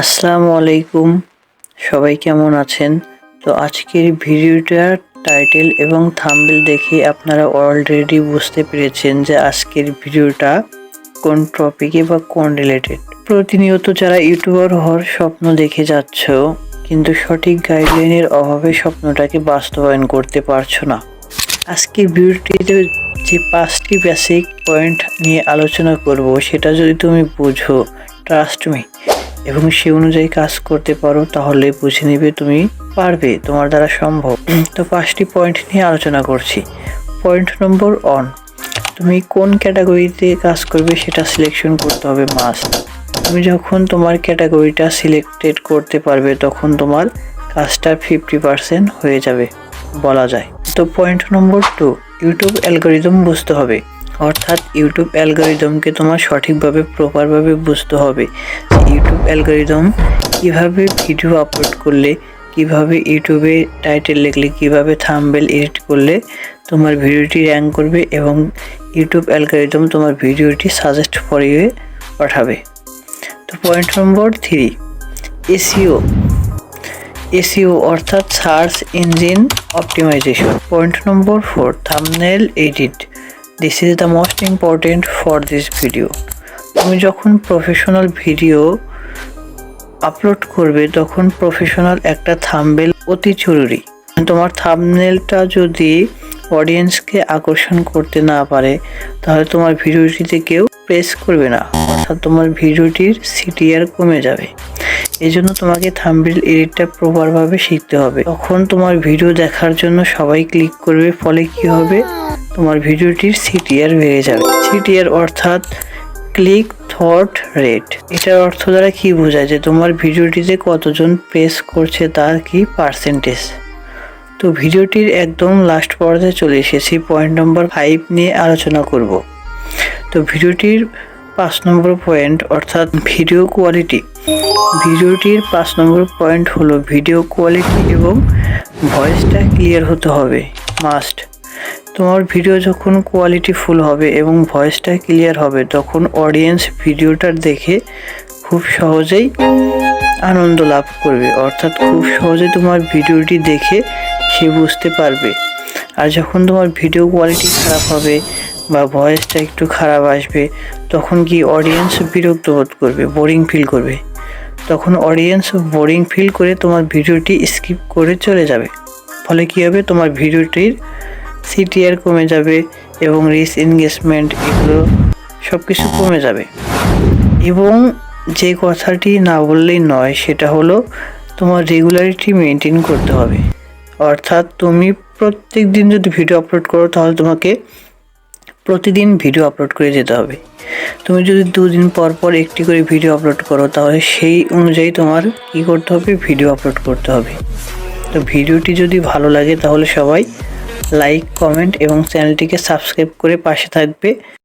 আসসালামু আলাইকুম। সবাই কেমন আছেন? তো আজকের ভিডিওটার টাইটেল এবং থাম্বনেল দেখে আপনারা অলরেডি বুঝতে পেরেছেন যে আজকের ভিডিওটা কোন টপিকে বা কোন রিলেটেড প্রতিনিয়ত যারা ইউটিউবার হওয়ার স্বপ্ন দেখে যাচ্ছ, কিন্তু সঠিক গাইডলাইনের অভাবে স্বপ্নটাকে বাস্তবায়ন করতে পারছ না। আজকের ভিডিওটিতে যে পাঁচটি বেসিক পয়েন্ট নিয়ে আলোচনা করব, সেটা যদি তুমি বুঝো ট্রাস্ট মি এবং সে অনুযায়ী কাজ করতে পারো, তাহলে বুঝে নেবে তুমি পারবে, তোমার দ্বারা সম্ভব। তো পাঁচটি পয়েন্ট নিয়ে আলোচনা করছি। পয়েন্ট নম্বর অন তুমি কোন ক্যাটাগরিতে কাজ করবে সেটা সিলেকশন করতে হবে মাস্ট তুমি যখন তোমার ক্যাটাগরিটা সিলেক্টেড করতে পারবে, তখন তোমার কাজটা ফিফটি পার্সেন্ট হয়ে যাবে, বলা যায়। তো point number two YouTube algorithm বুঝতে হবে। অর্থাৎ ইউটিউব অ্যালগোরিদমকে তোমার সঠিকভাবে প্রপারভাবে বুঝতে হবে ইউটিউব অ্যালগোরিদম কীভাবে ভিডিও আপলোড করলে, কীভাবে ইউটিউবে টাইটেল লিখলে, কীভাবে থাম্বেল এডিট করলে তোমার ভিডিওটি র্যাঙ্ক করবে এবং ইউটিউব অ্যালগোরিদম তোমার ভিডিওটি সাজেস্ট করিয়ে পাঠাবে। তো point number three SEO SEO অর্থাৎ search engine optimisation point number four thumbnail edit this is the most important for this video তুমি যখন প্রফেশনাল ভিডিও আপলোড করবে, তখন প্রফেশনাল একটা থামবেল অতি জরুরি। তোমার থাম্বনেলটা যদি অডিয়েন্সকে আকর্ষণ করতে না পারে, তাহলে তোমার ভিডিওটিতে কেউ প্রেস করবে না। অর্থাৎ তোমার ভিডিওটির সিটিআর কমে যাবে। এই জন্য তোমাকে থাম্বনেল এডিটটা প্রপারভাবে শিখতে হবে। তখন তোমার ভিডিও দেখার জন্য সবাই ক্লিক করবে, ফলে কি হবে? তোমার ভিডিওটির সিটিআর বেড়ে যাবে। সিটিআর অর্থাৎ ক্লিক থট রেট এটার অর্থ দ্বারা কি বোঝায় যে তোমার ভিডিওটিতে কতজন প্রেস করছে তার কি পার্সেন্টেজ তো ভিডিওটির একদম লাস্ট পর্যায়ে চলে এসেছি পয়েন্ট নম্বর ফাইভ নিয়ে আলোচনা করব। তো ভিডিওটির পাঁচ নম্বর পয়েন্ট অর্থাৎ ভিডিও কোয়ালিটি ভিডিওটির পাঁচ নম্বর পয়েন্ট হলো ভিডিও কোয়ালিটি এবং ভয়েসটা ক্লিয়ার হতে হবে। মাস্ট তোমার ভিডিও যখন কোয়ালিটি ফুল হবে এবং ভয়েসটা ক্লিয়ার হবে, তখন অডিয়েন্স ভিডিওটার দেখে খুব সহজেই আনন্দ লাভ করবে। অর্থাৎ খুব সহজে তোমার ভিডিওটি দেখে সে বুঝতে পারবে। আর যখন তোমার ভিডিও কোয়ালিটি খারাপ হবে বা ভয়েসটা একটু খারাপ আসবে, তখন কি অডিয়েন্স বিরক্ত বোধ করবে বোরিং ফিল করবে। তখন অডিয়েন্স বোরিং ফিল করে তোমার ভিডিওটি স্কিপ করে চলে যাবে। ফলে কী হবে? তোমার ভিডিওটির সিটিআর কমে যাবে এবং রিস এনগেজমেন্ট এগুলো সব কিছু কমে যাবে। এবং যে কথাটি না বললেই নয়, সেটা হলো তোমার রেগুলারিটি মেনটেন করতে হবে। অর্থাৎ তুমি প্রত্যেক দিন যদি ভিডিও আপলোড করো, তাহলে তোমাকে প্রতিদিন ভিডিও আপলোড করে যেতে হবে। তুমি যদি দুদিন পর পর একটি করে ভিডিও আপলোড করো, তাহলে সেই অনুযায়ী তোমার কী করতে হবে? ভিডিও আপলোড করতে হবে। তো ভিডিওটি যদি ভালো লাগে, তাহলে সবাই লাইক কমেন্ট এবং চ্যানেলটিকে সাবস্ক্রাইব করে পাশে থাকবে।